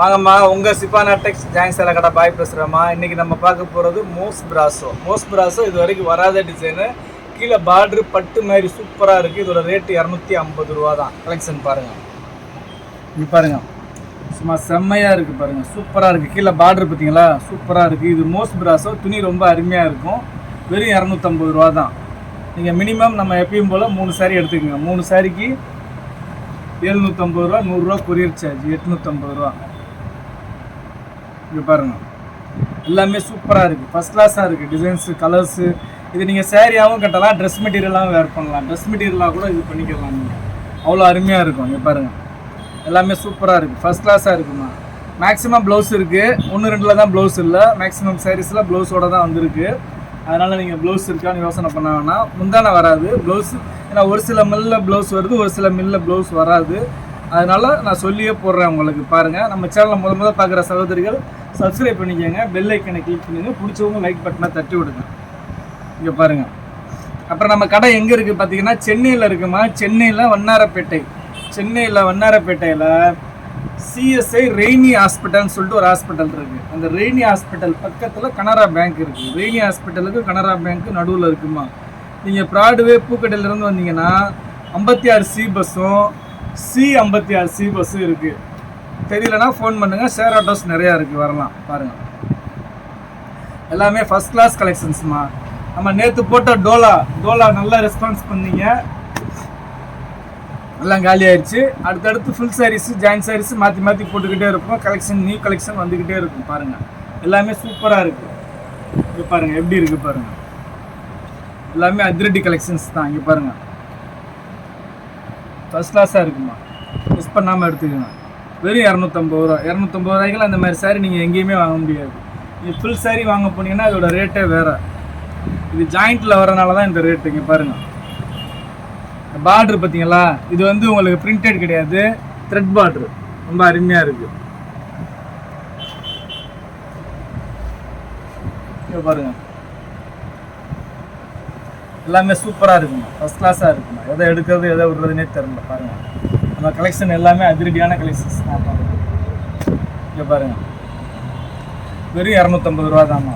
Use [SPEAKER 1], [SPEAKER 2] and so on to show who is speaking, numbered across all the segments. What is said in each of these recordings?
[SPEAKER 1] வாங்கம்மா உங்கள் சிப்பானா டெக்ஸ் ஜாயின் சேலை கடை பாய் பேசுகிறேம்மா இன்றைக்கி நம்ம பார்க்க போகிறது மோஸ் பிராசோ மோஸ் பிராசோ இது வரைக்கும் வராத டிசைனு கீழே பார்ட்ரு பட்டு மாதிரி சூப்பராக இருக்குது இதோட ரேட்டு இரநூத்தி ஐம்பது ரூபா தான். கலெக்ஷன் பாருங்கள் இது பாருங்கள் சும்மா செம்மையாக இருக்குது பாருங்கள் சூப்பராக இருக்குது கீழே பார்டர் பார்த்தீங்களா? சூப்பராக இருக்குது இது மோஸ் பிராசோ துணி ரொம்ப அருமையாக இருக்கும். வெறும் இரநூத்தம்பது ரூபா தான். நீங்கள் மினிமம் நம்ம எப்பயும் போல் மூணு சாரி எடுத்துக்கோங்க. மூணு சாரிக்கு எழுநூற்றம்பது ரூபா நூறுரூவா கொரியர் சார்ஜ் எட்நூற்றம்பது ரூபா. இங்கே பாருங்கள் எல்லாமே சூப்பராக இருக்குது ஃபஸ்ட் கிளாஸாக இருக்குது டிசைன்ஸு கலர்ஸு இது நீங்கள் சேரீயாகவும் கட்டலாம் ட்ரெஸ் மெட்டீரியலாகவும் வேர் பண்ணலாம். ட்ரெஸ் மெட்டீரியலாக கூட இது பண்ணிக்கலாம் நீங்கள் அவ்வளோ அருமையாக இருக்கும். இங்கே பாருங்கள் எல்லாமே சூப்பராக இருக்குது ஃபஸ்ட் கிளாஸாக இருக்குமா? மேக்ஸிமம் ப்ளவுஸ் இருக்குது ஒன்று ரெண்டில் தான் ப்ளவுஸ் இல்லை. மேக்ஸிமம் சாரீஸில் ப்ளவுஸோட தான் வந்திருக்கு. அதனால் நீங்கள் ப்ளவுஸ் இருக்கான்னு யோசனை பண்ண வேணாம். முந்தான வராது. ப்ளவுஸ் ஏன்னா ஒரு சில மில்லில் ப்ளவுஸ் வருது ஒரு சில மில்லில் ப்ளவுஸ் வராது. அதனால் நான் சொல்லியே போடுறேன் உங்களுக்கு பாருங்கள் நம்ம சேனலை முத முத பார்க்குற சகோதரிகள் சப்ஸ்கிரைப் பண்ணிக்கோங்க. பெல் ஐக்கனை கிளிக் பண்ணுங்கள் பிடிச்சவங்க லைக் பட்டனை தட்டி விடுங்க. இங்கே பாருங்கள் அப்புறம் நம்ம கடை எங்கே இருக்குது பார்த்தீங்கன்னா சென்னையில் இருக்குமா? சென்னையில் வண்ணாரப்பேட்டை. சென்னையில் வண்ணாரப்பேட்டையில் சிஎஸ்ஐ ரெய்னி ஹாஸ்பிட்டல்னு சொல்லிட்டு ஒரு ஹாஸ்பிட்டல் இருக்குது அந்த ரெய்னி ஹாஸ்பிட்டல் பக்கத்தில் கனரா பேங்க் இருக்குது ரெய்னி ஹாஸ்பிட்டலுக்கு கனரா பேங்க்கு நடுவில் இருக்குமா? நீங்கள் ப்ராட்வே பூக்கடையிலேருந்து வந்தீங்கன்னா ஐம்பத்தி ஆறு சி பஸ்ஸும் சி ஐம்பத்தி ஆறு சி பஸ்ஸும் இருக்குது தெரியலனா ஃபோன் பண்ணுங்கள் ஷேர் ஆட்டோஸ் நிறையா இருக்குது வரலாம். பாருங்கள் எல்லாமே ஃபஸ்ட் கிளாஸ் கலெக்ஷன்ஸ்மா நம்ம நேற்று போட்ட டோலா. டோலா நல்லா ரெஸ்பான்ஸ் பண்ணீங்க. எல்லாம் காலி ஆயிடுச்சு. அடுத்தடுத்து ஃபுல் சாரீஸு ஜாயின் சாரீஸு மாற்றி மாற்றி போட்டுக்கிட்டே இருப்போம். கலெக்ஷன் நியூ கலெக்ஷன் வந்துக்கிட்டே இருக்கும். பாருங்கள் எல்லாமே சூப்பராக இருக்குது இங்கே பாருங்கள் எப்படி இருக்குது பாருங்கள் எல்லாமே அதிரடி கலெக்ஷன்ஸ் தான். இங்கே பாருங்கள் ஃபஸ்ட் கிளாஸாக இருக்குமா? மிஸ் பண்ணாமல் எடுத்துக்கோங்க. வெறும் இரநூத்தம்பது ரூபா. இரநூத்தம்பது ரூபாய்க்குலாம் அந்த மாதிரி சாரீ நீங்கள் எங்கேயுமே வாங்க முடியாது. நீங்கள் ஃபுல் சாரீ வாங்க போனீங்கன்னா அதோட ரேட்டே வேறு. இது ஜாயிண்ட்டில் வரனால தான் இந்த ரேட்டு இங்கே பாருங்கள் பார்ட்ரு பார்த்தீங்களா? இது வந்து உங்களுக்கு பிரிண்டட் கிடையாது. த்ரெட் பார்ட்ரு ரொம்ப அருமையாக இருக்குது இங்கே பாருங்கள் எல்லாமே சூப்பராக இருக்குமா? ஃபஸ்ட் கிளாஸாக இருக்குமா? எதை எடுக்கிறது எதை விடுறதுனே தெரியல பாருங்கள் நம்ம கலெக்ஷன் எல்லாமே அதிரடியான கலெக்ஷன்ஸ் தான் பாருங்கள் இங்கே பாருங்கள் வெறும் இரநூத்தம்பது ரூபா தாம்மா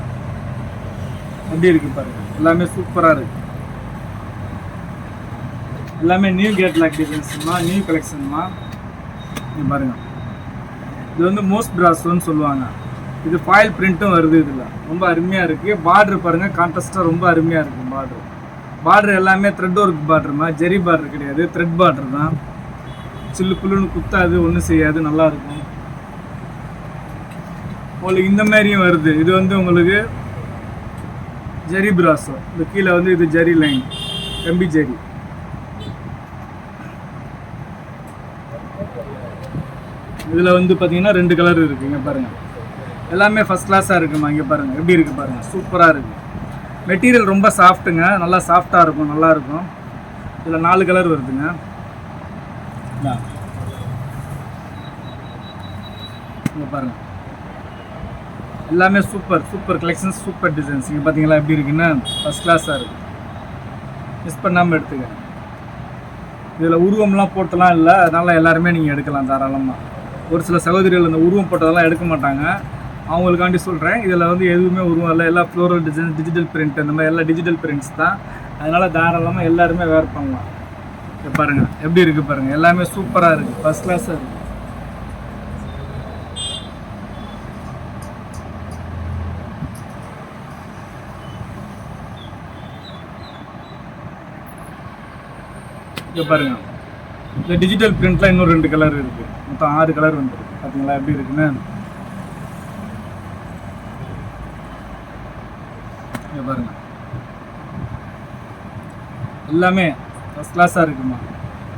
[SPEAKER 1] எப்படி இருக்கு பாருங்க? எல்லாமே சூப்பராக இருக்கு. எல்லாமே நியூ கேட் லாக் டிசைன்ஸ்மா நியூ கலெக்ஷன்மா இங்கே பாருங்க. இது வந்து மோஸ்ட் பிராஸோன்னு சொல்லுவாங்க. இது ஃபாயில் பிரிண்ட்டும் வருது இதில். ரொம்ப அருமையாக இருக்குது பார்டர் பாருங்கள் கான்ட்ராஸ்ட்டாக ரொம்ப அருமையாக இருக்கும் பார்டர் பார்டர் எல்லாமே த்ரெட் ஒர்க் பார்டர்மா ஜெரி பார்டர் கிடையாது. த்ரெட் பார்டர் தான். சில்லு புல்லுன்னு குத்தாது ஒன்றும் செய்யாது நல்லா இருக்கும். உங்களுக்கு இந்த மாதிரியும் வருது. இது வந்து உங்களுக்கு ஜெரி பிராசோ இந்த கீழே வந்து இது ஜெரி லைன் கம்பி ஜெரி இதில் வந்து பார்த்தீங்கன்னா ரெண்டு கலர் இருக்குது இங்கே பாருங்கள் எல்லாமே ஃபஸ்ட் கிளாஸாக இருக்குமா? இங்கே பாருங்கள் எப்படி இருக்குது பாருங்கள் சூப்பராக இருக்குது மெட்டீரியல் ரொம்ப சாஃப்ட்டுங்க. நல்லா சாஃப்டாக இருக்கும் நல்லா இருக்கும். இதில் நாலு கலர் வருதுங்க. இங்கே பாருங்கள் எல்லாமே super super collections super designs. இங்கே பார்த்தீங்களா எப்படி இருக்குன்னு ஃபஸ்ட் கிளாஸாக இருக்குது மிஸ் பண்ணாமல் எடுத்துக்க. இதில் உருவம்லாம் போட்டெல்லாம் இல்லை. அதனால் எல்லாருமே நீங்கள் எடுக்கலாம் தாராளமாக ஒரு சில சகோதரிகள் இந்த உருவம் போட்டதெல்லாம் எடுக்க மாட்டாங்க. அவங்களுக்காண்டி சொல்கிறேன் இதில் வந்து எதுவுமே உருவம் இல்லை எல்லா ஃப்ளோரல் டிசைன் டிஜிட்டல் பிரிண்ட் இந்த மாதிரி எல்லா டிஜிட்டல் பிரிண்ட்ஸ் தான். அதனால் தாராளமாக எல்லாருமே வேர் பண்ணலாம். பாருங்கள் எப்படி இருக்குது பாருங்கள் எல்லாமே சூப்பராக இருக்குது ஃபஸ்ட் கிளாஸாக இருக்குது இங்கே பாருங்க. இந்த டிஜிட்டல் பிரிண்ட்லாம் இன்னும் ரெண்டு கலர் இருக்குது மொத்தம் ஆறு கலர் வந்துருக்கு. பார்த்தீங்களா எப்படி இருக்குன்னு? இங்கே பாருங்கள் எல்லாமே ஃபஸ்ட் கிளாஸாக இருக்குமா?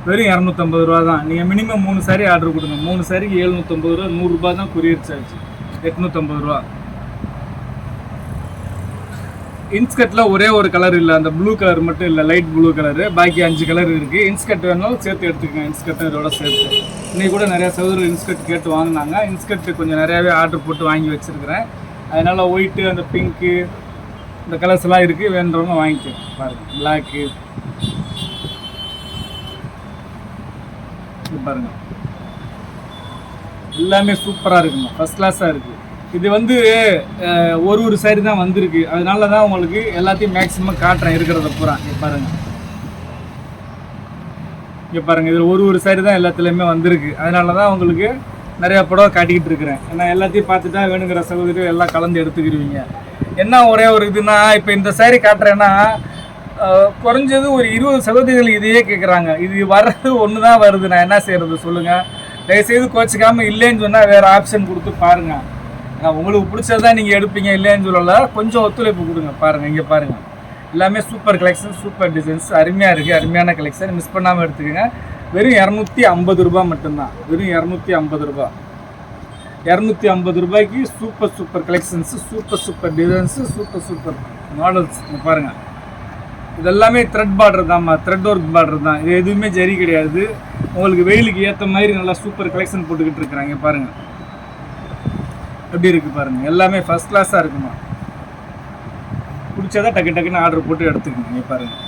[SPEAKER 1] வெறும் இரநூத்தம்பது ரூபா தான். நீங்கள் மினிமம் மூணு சாரி ஆர்டர் கொடுங்க. மூணு சாரிக்கு எழுநூற்றம்பது ரூபா நூறுரூபா தான் கொரியர் சார்ஜ் எட்நூற்றம்பது ரூபா. இன்ஸ்கர்ட்டில் ஒரே ஒரு கலர் இல்லை. அந்த ப்ளூ கலர் மட்டும் இல்லை. லைட் ப்ளூ கலரு பாக்கி அஞ்சு கலர் இருக்குது இன்ஸ்கர்ட் வேணாலும் சேர்த்து எடுத்துக்கங்க. இன்ஸ்கர்ட்டும் இதோட சேர்த்து. இன்னைக்கு கூட நிறையா சகோதரர் இன்ஸ்கர்ட் கேட்டு வாங்கினாங்க. இன்ஸ்கர்ட் கொஞ்சம் நிறையாவே ஆர்டர் போட்டு வாங்கி வச்சுருக்கிறேன். அதனால் ஒயிட்டு அந்த பிங்க்கு இந்த கலர்ஸ் எல்லாம் இருக்குது வேணுறவங்க வாங்கிக்கோ பாருங்கள் பிளாக்கு பாருங்கள் எல்லாமே சூப்பராக இருக்குங்க. ஃபஸ்ட் கிளாஸாக இருக்குது இது வந்து ஒரு ஒரு சைடு தான் வந்திருக்கு. அதனால தான் உங்களுக்கு எல்லாத்தையும் மேக்ஸிமம் காட்டுறேன் இருக்கிறத பூரா. இங்கே பாருங்கள் இங்கே பாருங்கள் இதில் ஒரு ஒரு சைடு தான் எல்லாத்துலேயுமே வந்திருக்கு. அதனால தான் உங்களுக்கு நிறையா படம் காட்டிக்கிட்டு இருக்கிறேன். நான் எல்லாத்தையும் பார்த்து தான் வேணுங்கிற சகோதரி எல்லாம் கலந்து எடுத்துக்கிடுவீங்க என்ன ஒரே ஒரு இதுனா இப்போ இந்த சாரி காட்டுறேன்னா குறைஞ்சது ஒரு இருபது சகோதரிகள் இதையே கேட்குறாங்க இது வர்றது ஒன்று தான் வருது. நான் என்ன செய்கிறது சொல்லுங்கள் தயவுசெய்து கோச்சிக்காமல் இல்லைன்னு சொன்னால் வேறு ஆப்ஷன் கொடுத்து பாருங்கள் நான் உங்களுக்கு பிடிச்சதான் நீங்கள் எடுப்பீங்க இல்லைன்னு சொல்லல. கொஞ்சம் ஒத்துழைப்பு கொடுங்க. பாருங்கள் இங்கே பாருங்கள் எல்லாமே சூப்பர் கலெக்ஷன் சூப்பர் டிசைன்ஸ் அருமையாக இருக்குது அருமையான கலெக்ஷன் மிஸ் பண்ணாமல் எடுத்துக்கோங்க. வெறும் இரநூத்தி ஐம்பது ரூபாய் மட்டும்தான். வெறும் இரநூத்தி ஐம்பது ரூபாய் இரநூத்தி ஐம்பது ரூபாய்க்கு super super collections super super designs super super models பாருங்கள் இதெல்லாமே த்ரெட் பார்டர் தான்மா. த்ரெட் ஒர்க் பார்டர் தான். இது எதுவுமே ஜரி கிடையாது. உங்களுக்கு வெயிலுக்கு ஏற்ற மாதிரி நல்லா சூப்பர் கலெக்ஷன் போட்டுக்கிட்டு இருக்கிறாங்க. பாருங்கள் எப்படி இருக்குது பாருங்கள் எல்லாமே ஃபர்ஸ்ட் கிளாஸாக இருக்குமா? பிடிச்சதா டக்கு டக்குன்னு ஆர்டர் போட்டு எடுத்துக்கோங்க பாருங்கள்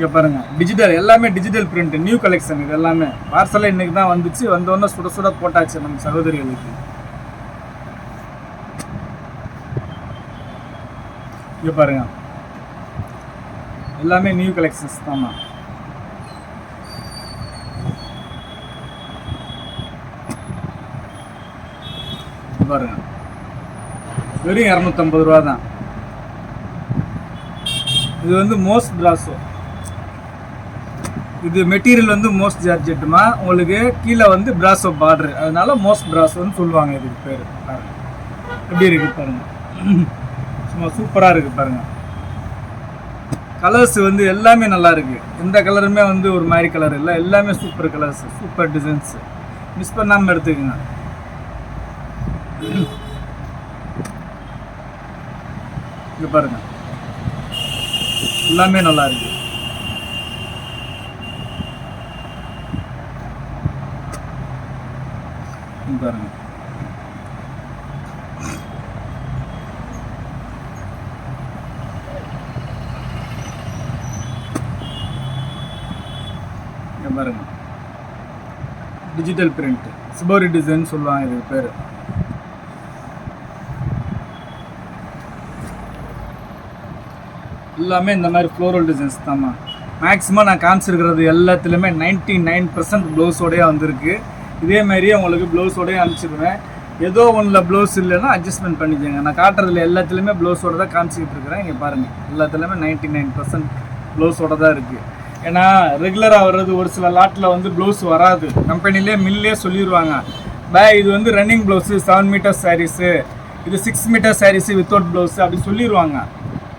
[SPEAKER 1] இங்கே பாருங்க. டிஜிட்டல் எல்லாமே டிஜிட்டல் பிரிண்ட் நியூ கலெக்ஷன் இது எல்லாமே பார்சலில் இன்னைக்கு தான் வந்துச்சு. வந்தோடனே சுட சுட போட்டாச்சு நம்ம சகோதரிகளுக்கு. இங்கே பாருங்க. எல்லாமே நியூ கலெக்ஷன்ஸ் தான்மா பாருங்க. வெறும் இரநூத்தம்பது ரூபா தான். இது வந்து மோஸ்ட் பிராசோ இது மெட்டீரியல் வந்து மோஸ்ட் ஜார்ஜெட்டுமா உங்களுக்கு கீழே வந்து பிராசோ பார்டர் அதனால மோஸ்ட் பிராசோன்னு சொல்லுவாங்க இதுக்கு பேர். பாருங்க. எப்படி இருக்கு பாருங்க. சும்மா சூப்பராக இருக்கு பாருங்க. கலர்ஸ் வந்து எல்லாமே நல்லா இருக்கு. எந்த கலருமே வந்து ஒரு மாதிரி கலர் இல்லை. எல்லாமே super colours super designs miss பண்ணாமல் எடுத்துக்கோங்க. இங்கே பாருங்க. எல்லாமே நல்லா இருக்கு. பாருங்க. பாருங்க. டிஜிட்டல் பிரிண்ட் சிபோரி டிசைன் சொல்லுவாங்க இதுக்கு பேர். எல்லாமே இந்த மாதிரி ஃப்ளோரல் டிசைன்ஸ் தாம்மா. மேக்ஸிமம் நான் காமிச்சிருக்கிறது எல்லாத்துலேயுமே நைன்டி நைன் பர்சன்ட் ப்ளவுஸோடய வந்திருக்கு. இதே மாதிரியே உங்களுக்கு ப்ளவுஸோடய அனுப்பிச்சிடுவேன் ஏதோ ஒன்றில் ப்ளவுஸ் இல்லைன்னா அட்ஜஸ்ட்மெண்ட் பண்ணிக்கோங்க. நான் காட்டுறதுல எல்லாத்துலேயுமே ப்ளவுஸோட தான் காமிச்சிக்கிட்டு இருக்கிறேன். இங்கே பாருங்கள் எல்லாத்துலேயுமே நைன்ட்டி நைன் பர்சன்ட் ப்ளவுஸோட தான் இருக்குது ஏன்னா ரெகுலராக வர்றது ஒரு சில லாட்டில் வந்து ப்ளவுஸ் வராது. கம்பெனிலே மில்லே சொல்லிடுவாங்க பே இது வந்து running blouse seven metre saris இது six metre saris without blouse அப்படி சொல்லிடுவாங்க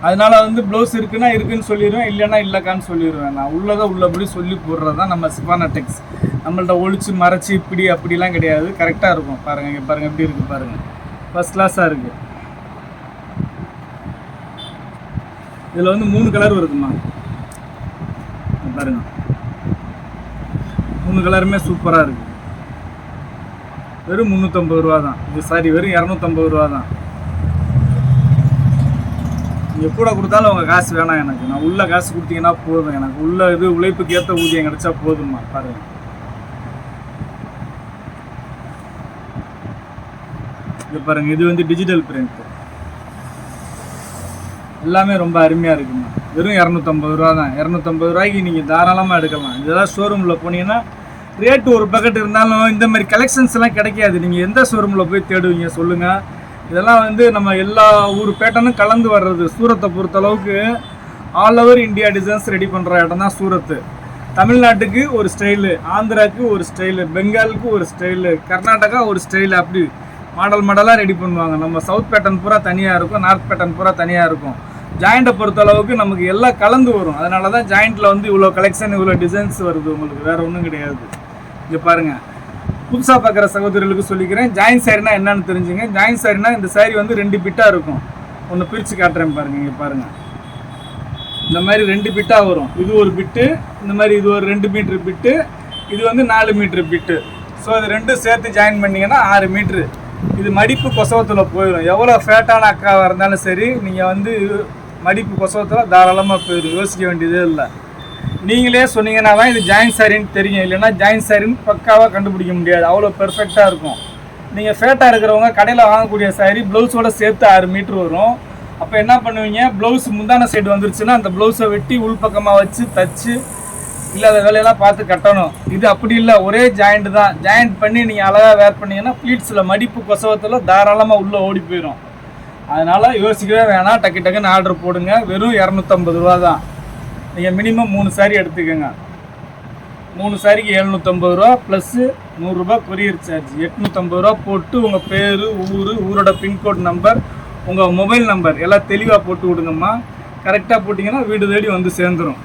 [SPEAKER 1] அதனால் வந்து ப்ளவுஸ் இருக்குன்னா இருக்குன்னு சொல்லிடுவேன் இல்லைன்னா இல்லைக்கான்னு சொல்லிடுவேன் நான் உள்ளதை உள்ளபடி சொல்லி போடுறது தான் நம்ம சிபானா டெக்ஸ் நம்மள்ட்ட ஒழிச்சு மறைச்சி இப்படி அப்படிலாம் கிடையாது. கரெக்டாக இருக்கும். பாருங்கள் இங்கே பாருங்கள் எப்படி இருக்குது பாருங்கள் ஃபஸ்ட் கிளாஸாக இருக்குது இதில் வந்து மூணு கலர் வருதுமா பாருங்கள் பாருங்க. மூணு கலருமே சூப்பராக இருக்குது வெறும் முந்நூற்றம்பது ரூபா தான். இது சாரி வெறும் இரநூத்தம்பது ரூபா தான். நீங்கள் கூட கொடுத்தாலும் உங்கள் காசு வேணாம் எனக்கு. நான் உள்ள காசு கொடுத்தீங்கன்னா போதும். எனக்கு உள்ள இது உழைப்புக்கு ஏற்ற ஊதியம் கிடைச்சா போதும்மா. பாருங்கள் இது பாருங்க இது வந்து டிஜிட்டல் பிரிண்ட் எல்லாமே ரொம்ப அருமையாக இருக்குமா? வெறும் இரநூத்தம்பது ரூபா தான். இரநூத்தம்பது ரூபாய்க்கு நீங்கள் தாராளமாக எடுக்கலாம். இதெல்லாம் ஷோரூமில் போனீங்கன்னா ரேட்டு ஒரு பக்கெட் இருந்தாலும் இந்த மாதிரி கலெக்ஷன்ஸ் எல்லாம் கிடைக்காது. நீங்கள் எந்த ஷோரூமில் போய் தேடுவீங்க சொல்லுங்கள் இதெல்லாம் வந்து நம்ம எல்லா ஊர் பேட்டனும் கலந்து வர்றது. சூரத்தை பொறுத்த அளவுக்கு all over India designs ready பண்ணுற இடம் தான் சூரத்து. தமிழ்நாட்டுக்கு ஒரு ஸ்டைலு ஆந்திராவுக்கு ஒரு ஸ்டைலு பெங்காலுக்கு ஒரு ஸ்டைலு கர்நாடகா ஒரு ஸ்டைலு அப்படி. மாடல் மாடலாக ரெடி பண்ணுவாங்க. நம்ம சவுத் பேட்டர்ன் பூரா தனியாக இருக்கும் நார்த் பேட்டர்ன் பூரா தனியாக இருக்கும். ஜாயிண்ட்டை பொறுத்தளவுக்கு நமக்கு எல்லாம் கலந்து வரும். அதனால தான் ஜாயிண்ட்டில் வந்து இவ்வளோ கலெக்ஷன் இவ்வளோ டிசைன்ஸ் வருது உங்களுக்கு. வேறு ஒன்றும் கிடையாது. இங்கே பாருங்கள் புதுசாக பார்க்குற சகோதரிகளுக்கு சொல்லிக்கிறேன். ஜாயின் சாரினா என்னன்னு தெரிஞ்சுங்க. ஜாயின் சாரினா இந்த சாரி வந்து ரெண்டு பிட்டாக இருக்கும். ஒன்று பிரித்து காட்டுறேன் பாருங்க இங்கே பாருங்கள் இந்த மாதிரி ரெண்டு பிட்டாக வரும். இது ஒரு பிட்டு இந்த மாதிரி இது ஒரு ரெண்டு மீட்ரு பிட்டு இது வந்து நாலு மீட்ரு பிட்டு. ஸோ இது ரெண்டும் சேர்த்து ஜாயின் பண்ணிங்கன்னா ஆறு மீட்ரு இது மடிப்பு கொசவத்தில் போயிடும் எவ்வளோ ஃபேட்டான அக்காவாக இருந்தாலும் சரி நீங்கள் வந்து மடிப்பு கொசவத்தில் தாராளமாக போயிடும் யோசிக்க வேண்டியதே இல்லை. நீங்களே சொன்னீங்கன்னா தான் இது ஜாயின் சாரின்னு தெரியும். இல்லைன்னா ஜாயின் சாரின்னு பக்காவாக கண்டுபிடிக்க முடியாது. அவ்வளோ பெர்ஃபெக்டாக இருக்கும். நீங்கள் ஃபேட்டாக இருக்கிறவங்க கடையில் வாங்கக்கூடிய சாரி ப்ளவுஸோட சேர்த்து ஆறு மீட்ரு வரும். அப்போ என்ன பண்ணுவீங்க? ப்ளவுஸ் முந்தான சைடு வந்துருச்சுன்னா அந்த ப்ளவுஸை வெட்டி உள்பக்கமாக வச்சு தச்சு இல்லாத வேலையெல்லாம் பார்த்து கட்டணும். இது அப்படி இல்லை ஒரே ஜாயிண்ட் தான். ஜாயிண்ட் பண்ணி நீங்கள் அழகாக வேர் பண்ணீங்கன்னா ப்ளீட்ஸில் மடிப்பு கொசவத்தில் தாராளமாக உள்ளே ஓடி போயிடும் அதனால் யோசிக்கவே வேணாம். டக்கு டக்குன்னு ஆர்டர் போடுங்க. வெறும் இரநூத்தம்பது ரூபா தான். நீங்கள் மினிமம் மூணு சாரி எடுத்துக்கோங்க. மூணு சாரிக்கு எழுநூற்றம்பது ரூபா ப்ளஸ்ஸு நூறுரூபா கொரியர் சார்ஜ் எட்நூற்றம்பது ரூபா போட்டு உங்கள் பேர் ஊர் ஊரோட பின்கோட் நம்பர் உங்கள் மொபைல் நம்பர் எல்லாம் தெளிவாக போட்டு விடுங்கம்மா. கரெக்டாக போட்டிங்கன்னா வீடு தேடி வந்து சேர்ந்துடும்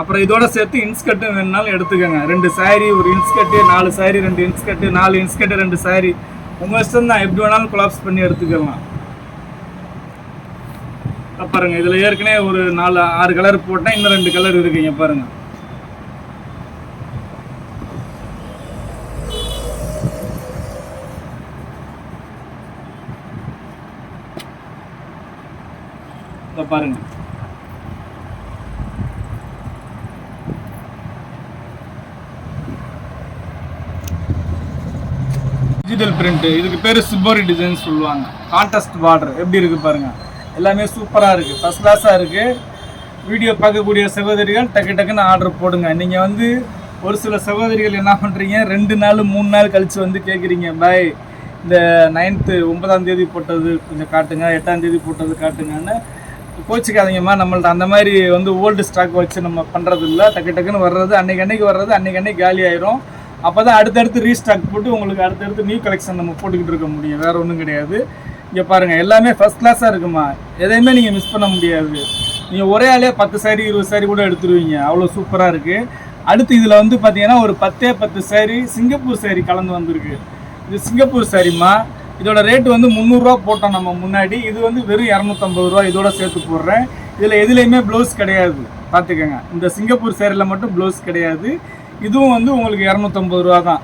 [SPEAKER 1] அப்புறம் இதோட சேர்த்து இன்ஸ்கர்ட்டும் வேணுனாலும் எடுத்துக்கோங்க. ரெண்டு சாரி ஒரு இன்ஸ்கர்ட்டு நாலு சாரி ரெண்டு இன்ஸ்கர்ட்டு நாலு இன்ஸ்கர்ட்டு ரெண்டு சாரி உங்கள் இஷ்டம் தான் எப்படி வேணாலும் கொலாப்ஸ் பண்ணி எடுத்துக்கலாம். பாருங்க இதில் ஏற்கனவே ஒரு நாலு ஆறு கலர் போட்டால் இன்னும் ரெண்டு கலர் இருக்குங்க பாருங்க. பாருங்க. டிஜிட்டல் பிரிண்ட்டு இதுக்கு பேர் சிப்போரி டிசைன் சொல்லுவாங்க. கான்டஸ்ட் பார்டர் எப்படி இருக்குது பாருங்கள் எல்லாமே சூப்பராக இருக்குது ஃபஸ்ட் கிளாஸாக இருக்குது வீடியோ பார்க்கக்கூடிய சகோதரிகள் டக்கு டக்குன்னு ஆர்டர் போடுங்க. நீங்கள் வந்து ஒரு சில சகோதரிகள் என்ன பண்ணுறீங்க ரெண்டு நாள் மூணு நாள் கழிச்சு வந்து கேட்குறீங்க பாய் இந்த நைன்த்து ஒன்பதாம் தேதி போட்டது கொஞ்சம் காட்டுங்க. எட்டாம் தேதி போட்டது காட்டுங்கன்னு கோச்சிக்காதீங்கம்மா நம்மள்ட்ட அந்த மாதிரி வந்து ஓல்டு ஸ்டாக் வச்சு நம்ம பண்ணுறது இல்லை டக்கு டக்குன்னு வர்றது அன்னைக்கு அன்னைக்கு வர்றது அன்னைக்கு அன்னைக்கு காலி ஆயிரும். அப்போ தான் அடுத்தடுத்து ரீஸ்டாக் போட்டு உங்களுக்கு அடுத்தடுத்து நியூ கலெக்ஷன் நம்ம போட்டுக்கிட்டு இருக்க முடியும். வேற ஒன்றும் கிடையாது. இங்கே பாருங்கள் எல்லாமே ஃபர்ஸ்ட் கிளாஸாக இருக்குமா? எதையுமே நீங்கள் மிஸ் பண்ண முடியாது. நீங்கள் ஒரே ஆளே பத்து சாரி இருபது சாரி கூட எடுத்துருவீங்க. அவ்வளோ சூப்பராக இருக்குது அடுத்து இதில் வந்து பார்த்தீங்கன்னா ஒரு பத்தே பத்து சாரி சிங்கப்பூர் சாரி கலந்து வந்திருக்கு. இது சிங்கப்பூர் சாரிம்மா இதோட ரேட்டு வந்து முந்நூறுரூவா போட்டோம் நம்ம முன்னாடி. இது வந்து வெறும் இரநூத்தம்பது ரூபா இதோட சேர்த்து போடுறேன். இதில் எதுலேயுமே ப்ளவுஸ் கிடையாது. பார்த்துக்கோங்க இந்த சிங்கப்பூர் சேரில் மட்டும் ப்ளவுஸ் கிடையாது. இதுவும் வந்து உங்களுக்கு இரநூத்தம்பது ரூபா தான்.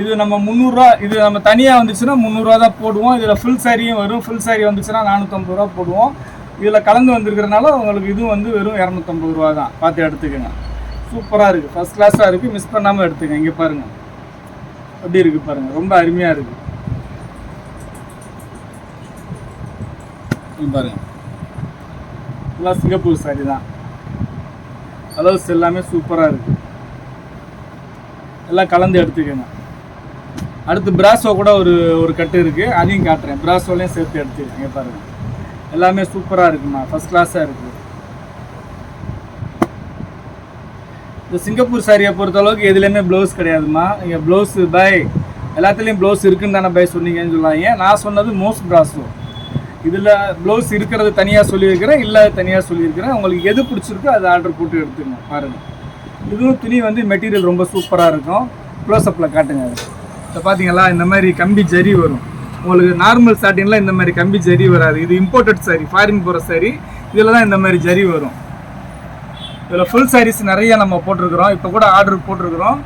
[SPEAKER 1] இது நம்ம முந்நூறுரூவா இது நம்ம தனியாக வந்துச்சுன்னா முந்நூறுரூவா தான் போடுவோம். இதில் ஃபுல் சாரியும் வரும். ஃபுல் சாரி வந்துச்சுன்னா நானூற்றம்பது ரூபா போடுவோம். இதில் கலந்து வந்திருக்கிறனால உங்களுக்கு இதுவும் வந்து வெறும் இரநூத்தம்பது ரூபா தான். பார்த்து எடுத்துக்கோங்க. சூப்பராக இருக்குது ஃபஸ்ட் கிளாஸாக இருக்குது மிஸ் பண்ணாமல் எடுத்துக்கங்க. இங்கே பாருங்கள் எப்படி இருக்குது பாருங்கள் ரொம்ப அருமையாக இருக்குது பாருங்கள் பாருங்க. எல்லாம் சிங்கப்பூர் சாரி தான். அளவுஸ் எல்லாமே சூப்பராக இருக்குது எல்லாம் கலந்து எடுத்துக்கோங்க. அடுத்து பிராசோ கூட ஒரு ஒரு கட்டு இருக்குது அதையும் காட்டுறேன். பிராசோலையும் சேர்த்து எடுத்துக்கோங்க. இங்க பாருங்க. எல்லாமே சூப்பராக இருக்குமா? ஃபஸ்ட் கிளாஸாக இருக்குது இந்த சிங்கப்பூர் சாரியை பொறுத்த அளவுக்கு எதுலேயுமே ப்ளவுஸ் கிடையாதுமா? இங்கே ப்ளவுஸ் பை எல்லாத்துலேயும் ப்ளவுஸ் இருக்குன்னு தானே பை சொன்னீங்கன்னு சொல்லாங்க நான் சொன்னது மோஸ்ட் பிராசோ இதில் ப்ளவுஸ் இருக்கிறது தனியாக சொல்லியிருக்கிறேன் இல்லாத தனியாக சொல்லியிருக்கிறேன். உங்களுக்கு எது பிடிச்சிருக்கோ அதை ஆர்டர் போட்டு எடுத்துங்க பாருங்கள் இதுவும் துணி வந்து மெட்டீரியல் ரொம்ப சூப்பராக இருக்கும். க்ளோஸ்அப்பில் காட்டுங்க. இப்போ பார்த்தீங்களா இந்த மாதிரி கம்பி ஜரி வரும். உங்களுக்கு நார்மல் சாட்டின்லாம் இந்த மாதிரி கம்பி ஜரி வராது. இது இம்போர்ட்டட் சாரி ஃபாரின் போகிற சாரி இதில் தான் இந்த மாதிரி ஜரி வரும். இதில் ஃபுல் சாரீஸ் நிறைய நம்ம போட்டிருக்கிறோம். இப்போ கூட ஆர்டர் போட்டிருக்கிறோம்.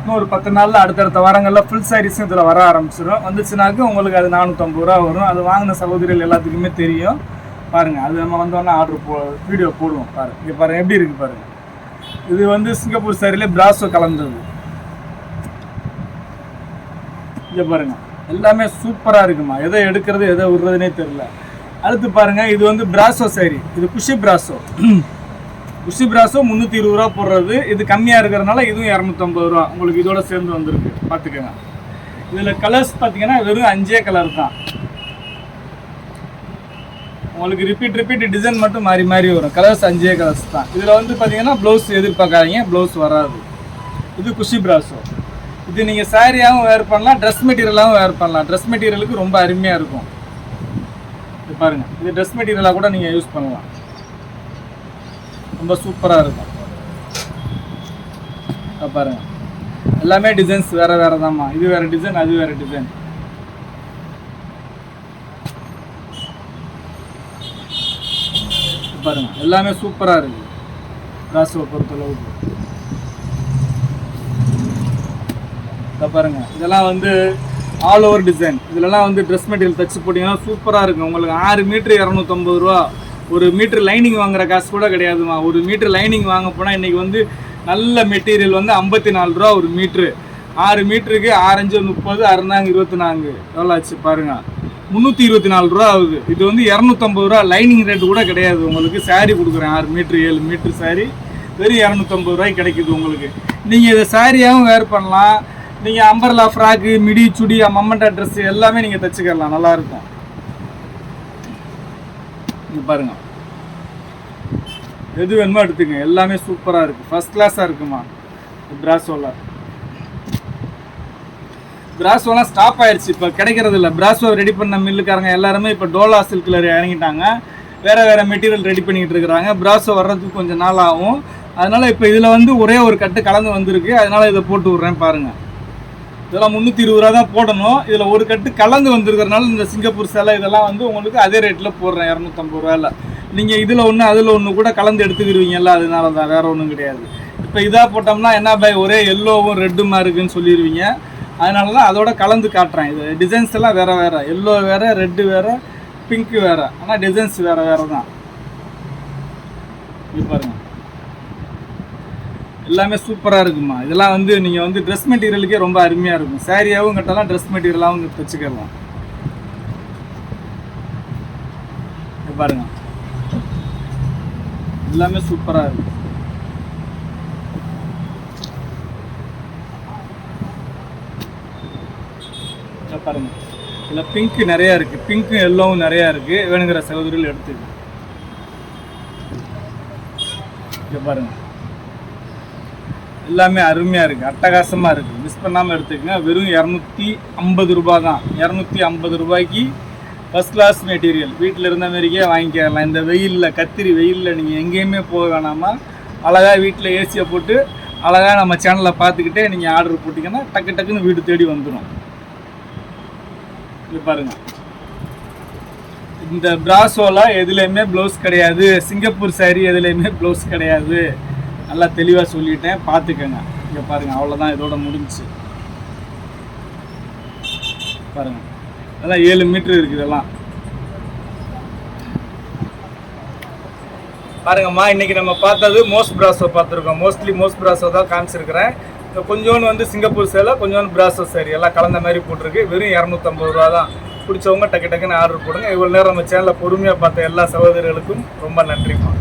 [SPEAKER 1] இன்னும் ஒரு பத்து நாளில் அடுத்தடுத்த வாரங்களில் ஃபுல் சாரீஸும் இதில் வர ஆரம்பிச்சிடும் வந்துச்சுனாக்க உங்களுக்கு அது நானூற்றம்பது ரூபா வரும். அது வாங்கின சகோதரிகள் எல்லாத்துக்குமே தெரியும். பாருங்கள் அது நம்ம வந்தோன்னே ஆர்டர் போ வீடியோ போடுவோம். பாருங்கள் இங்கே பாருங்கள் எப்படி இருக்குது பாருங்கள் இது வந்து சிங்கப்பூர் சாரியில் பிராஸோ கலந்தது. இங்கே பாருங்க. எல்லாமே சூப்பராக இருக்குமா? எதை எடுக்கிறது எதை விடுறதுனே தெரியல. அடுத்து பாருங்க இது வந்து பிராசோ சாரி இது குஷி பிராசோ. குஷி பிராசோ முந்நூற்றி இருபது ரூபா போடுறது. இது கம்மியாக இருக்கிறதுனால இதுவும் இரநூத்தம்பது ரூபா. உங்களுக்கு இதோட சேர்ந்து வந்திருக்கு. பார்த்துக்கோங்க. இதில் கலர்ஸ் பார்த்தீங்கன்னா வெறும் அஞ்சே கலர் தான். உங்களுக்கு ரிப்பீட் ரிப்பீட் டிசைன் மட்டும் மாறி மாறி வரும். கலர்ஸ் அஞ்சே கலர்ஸ் தான். இதில் வந்து பார்த்தீங்கன்னா ப்ளவுஸ் எதிர்பார்க்காதீங்க. ப்ளவுஸ் வராது. இது குஷி பிராசோ இது நீங்கள் சாரியாகவும் வேர் பண்ணலாம் ட்ரெஸ் மெட்டீரியலாகவும் வேர் பண்ணலாம். ட்ரெஸ் மெட்டீரியலுக்கு ரொம்ப அருமையாக இருக்கும். இது பாருங்கள் இது ட்ரெஸ் மெட்டீரியலாக கூட நீங்கள் யூஸ் பண்ணலாம். ரொம்ப சூப்பராக இருக்கும். பாருங்கள் எல்லாமே டிசைன்ஸ் வேறு வேறு தான்மா இது வேறு டிசைன் அது வேறு டிசைன் பாருங்க. எல்லாமே சூப்பராக இருக்கு. ராசுவை பொறுத்தளவுக்கு. இதை பாருங்க. இதெல்லாம் வந்து ஆல் ஓவர் டிசைன் இதுலலாம் வந்து ட்ரெஸ் மெட்டீரியல் தச்சு போட்டிங்கன்னா சூப்பராக இருக்கும் உங்களுக்கு ஆறு மீட்ரு இரநூத்தம்பது ரூபா. ஒரு மீட்ரு லைனிங் வாங்குற காசு கூட கிடையாதுமா. ஒரு மீட்ரு லைனிங் வாங்க போனால் இன்றைக்கி வந்து நல்ல மெட்டீரியல் வந்து ஐம்பத்தி நாலு ரூபா ஒரு மீட்ரு ஆறு மீட்டருக்கு ஆரஞ்சு முப்பது அறுநாங்க இருபத்தி நான்கு எவ்வளோ ஆச்சு பாருங்கள் முந்நூற்றி இருபத்தி நாலு ரூபா ஆகுது. இது வந்து இரநூத்தம்பது ரூபா. லைனிங் ரேட்டு கூட கிடையாது உங்களுக்கு. சாரீ கொடுக்குறேன். ஆறு மீட்ரு ஏழு மீட்ரு சாரீ வெறும் இரநூத்தம்பது ரூபாய்க்கு கிடைக்குது உங்களுக்கு. நீங்கள் இதை சாரியாகவும் வேர் பண்ணலாம். நீங்கள் அம்பர்லா ஃப்ராக்கு மிடி சுடி மம்மண்டா ட்ரெஸ் எல்லாமே நீங்கள் தச்சுக்கலாம் நல்லா இருக்கும். பாருங்கள் எது வேணுமோ எடுத்துங்க எல்லாமே சூப்பராக இருக்குது ஃபஸ்ட் கிளாஸாக இருக்குமா? பிராசோவில் பிராசோலாம் ஸ்டாப் ஆயிடுச்சு. இப்போ கிடைக்கிறது இல்லை. பிராஸ்வோ ரெடி பண்ண மில்லுக்காரங்க எல்லாருமே இப்போ டோலா சில்கில் இறங்கிட்டாங்க. வேறு வேறு மெட்டீரியல் ரெடி பண்ணிக்கிட்டு இருக்கிறாங்க. பிராசோ வர்றதுக்கு கொஞ்சம் நாள் ஆகும். அதனால் இப்போ இதில் வந்து ஒரே ஒரு கட்டு கலந்து வந்திருக்கு. அதனால் இதை போட்டு விட்றேன் பாருங்கள் இதெல்லாம் முந்நூற்றி இருபது ரூபா தான் போடணும். இதில் ஒரு கட்டு கலந்து வந்திருக்கிறதுனால இந்த சிங்கப்பூர் சிலை இதெல்லாம் வந்து உங்களுக்கு அதே ரேட்டில் போடுறேன். இரநூத்தம்பது ரூபாயில். நீங்கள் இதில் ஒன்று அதில் ஒன்று கூட கலந்து எடுத்துக்கிடுவீங்கல்ல அதனால தான் வேறு ஒன்றும் கிடையாது. இப்போ இதாக போட்டோம்னா என்ன பை ஒரே எல்லோவும் ரெட்டுமா இருக்குன்னு சொல்லிடுவீங்க அதனால தான் அதோட கலந்து காட்டுறேன். இது டிசைன்ஸ் எல்லாம் வேற வேற. எல்லோ வேற ரெட்டு வேற பிங்க் வேற. ஆனால் டிசைன்ஸ் வேற வேற தான் இது பாருங்க. எல்லாமே சூப்பராக இருக்குமா? இதெல்லாம் வந்து நீங்கள் வந்து ட்ரெஸ் மெட்டீரியலுக்கே ரொம்ப அருமையாக இருக்கும். சாரியாகவும் கட்டலாம் ட்ரெஸ் மெட்டீரியலாகவும் தைச்சுக்கலாம் பாருங்க. எல்லாமே சூப்பராக இருக்கும் இதை பாருங்க இதில் பிங்க்கு நிறையா இருக்குது பிங்க்கும் எல்லோவும் நிறையா இருக்குது வேணுங்கிற சகோதரிகள் எடுத்துக்க இங்கே பாருங்கள் எல்லாமே அருமையாக இருக்குது அட்டகாசமாக இருக்குது மிஸ் பண்ணாமல் எடுத்துக்கங்க. வெறும் இரநூத்தி ஐம்பது ரூபா தான். இரநூத்தி ஐம்பது ரூபாய்க்கு ஃபஸ்ட் கிளாஸ் மெட்டீரியல் வீட்டில் இருந்த மாரிக்கே வாங்கிக்கலாம். இந்த வெயிலில் கத்திரி வெயிலில் நீங்கள் எங்கேயுமே போக வேணாமா? அழகாக வீட்டில் ஏசியை போட்டு அழகாக நம்ம சேனலில் பார்த்துக்கிட்டே நீங்கள் ஆர்டர் போட்டிங்கன்னா டக்கு டக்குன்னு வீடு தேடி வந்துடும் இது பாருங்க. இந்த பிராசோலாம் எதுலேயுமே ப்ளவுஸ் கிடையாது. சிங்கப்பூர் saree எதுலேயுமே ப்ளவுஸ் கிடையாது. நல்லா தெளிவாக சொல்லிட்டேன். பார்த்துக்கங்க. இங்கே பாருங்கள் அவ்வளோதான் இதோட முடிஞ்சுச்சு பாருங்க. அதெல்லாம் ஏழு மீட்ரு இருக்குது இதெல்லாம். பாருங்கம்மா இன்னைக்கு நம்ம பார்த்தது மோஸ்ட் பிராசோ பார்த்துருக்கோம். மோஸ்ட்லி மோஸ்ட் பிராசோ தான் காமிச்சிருக்கிறேன். கொஞ்சோண்டு வந்து சிங்கப்பூர் சேலை கொஞ்சோண்டு பிராசஸ் சரி எல்லாம் கலந்த மாதிரி போட்டிருக்கு. வெறும் இரநூத்தம்பது ரூபா தான். பிடிச்சவங்க டக்கு டக்குன்னு ஆர்டர் போடுங்க. இவ்வளோ நேரம் நம்ம சேனலை பொறுமையாக பார்த்த எல்லா சகோதரிகளுக்கும் ரொம்ப நன்றிம்மா.